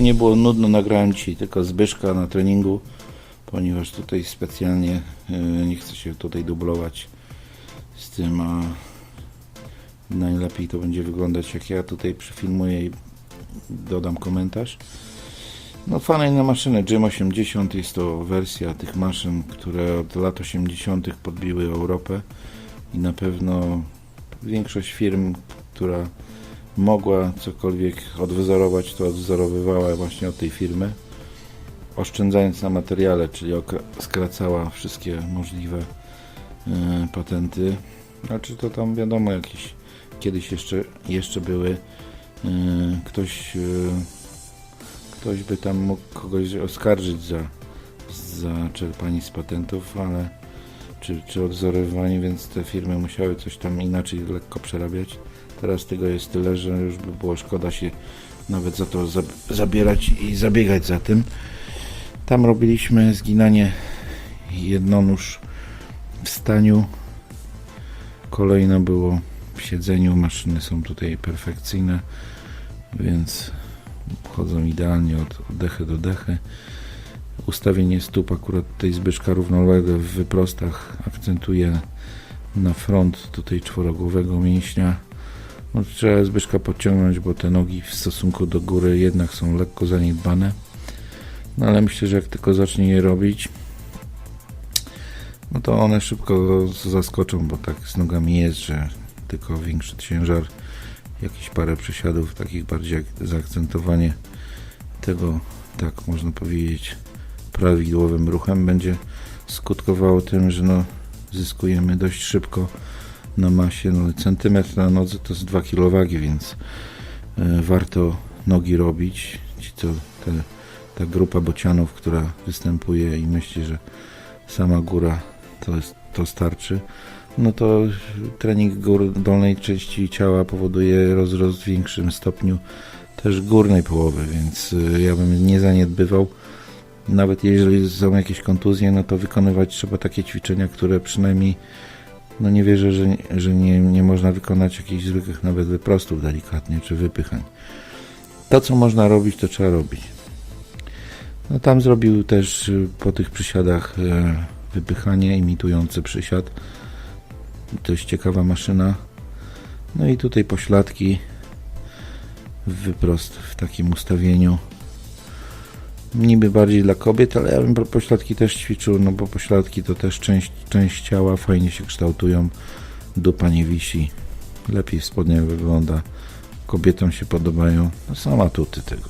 nie było nudno, nagrałem dzisiaj tylko Zbyszka na treningu, ponieważ tutaj specjalnie e, nie chcę się tutaj dublować z tym, a najlepiej to będzie wyglądać jak ja tutaj przyfilmuję i dodam komentarz. No fajna maszyna, Gym 80 jest to wersja tych maszyn, które od lat 80 podbiły Europę i na pewno większość firm, która mogła cokolwiek odwzorować, to odwzorowywała właśnie od tej firmy, oszczędzając na materiale, czyli skracała wszystkie możliwe e, patenty. Znaczy to tam wiadomo jakieś kiedyś jeszcze, jeszcze były e, ktoś e, ktoś by tam mógł kogoś oskarżyć za, za czerpanie z patentów, ale czy, czy odwzorowywanie, więc te firmy musiały coś tam inaczej lekko przerabiać. Teraz tego jest tyle, że już by było szkoda się nawet za to zab- zabierać i zabiegać za tym. Tam robiliśmy zginanie jednonóż w staniu. Kolejno było w siedzeniu. Maszyny są tutaj perfekcyjne, więc chodzą idealnie od dechy do dechy. Ustawienie stóp akurat tej Zbyszka równoległe w wyprostach akcentuje na front tutaj czworogłowego mięśnia. No, trzeba Zbyszka podciągnąć, bo te nogi w stosunku do góry jednak są lekko zaniedbane. No ale myślę, że jak tylko zacznie je robić, no to one szybko zaskoczą, bo tak z nogami jest, że tylko większy ciężar, jakieś parę przysiadów, takich bardziej zaakcentowanie tego, tak można powiedzieć, prawidłowym ruchem będzie skutkowało tym, że no, zyskujemy dość szybko na masie. No, centymetr na nodze to jest 2 kg więc e, warto nogi robić. Ci to te, ta grupa bocianów, która występuje i myśli, że sama góra to, jest, to starczy, no to trening gór dolnej części ciała powoduje rozrost w większym stopniu też górnej połowy, więc y, ja bym nie zaniedbywał. Nawet jeżeli są jakieś kontuzje, no to wykonywać trzeba takie ćwiczenia, które przynajmniej, no nie wierzę, że, że nie, nie można wykonać jakichś zwykłych nawet wyprostów delikatnie, czy wypychań. To, co można robić, to trzeba robić. No tam zrobił też y, po tych przysiadach e, wypychanie imitujące przysiad. Dość ciekawa maszyna. No i tutaj pośladki wyprost w takim ustawieniu. Niby bardziej dla kobiet, ale ja bym po- pośladki też ćwiczył, no bo pośladki to też część, część ciała, fajnie się kształtują, dupa nie wisi, lepiej w spodniach wygląda, kobietom się podobają, no są atuty tego.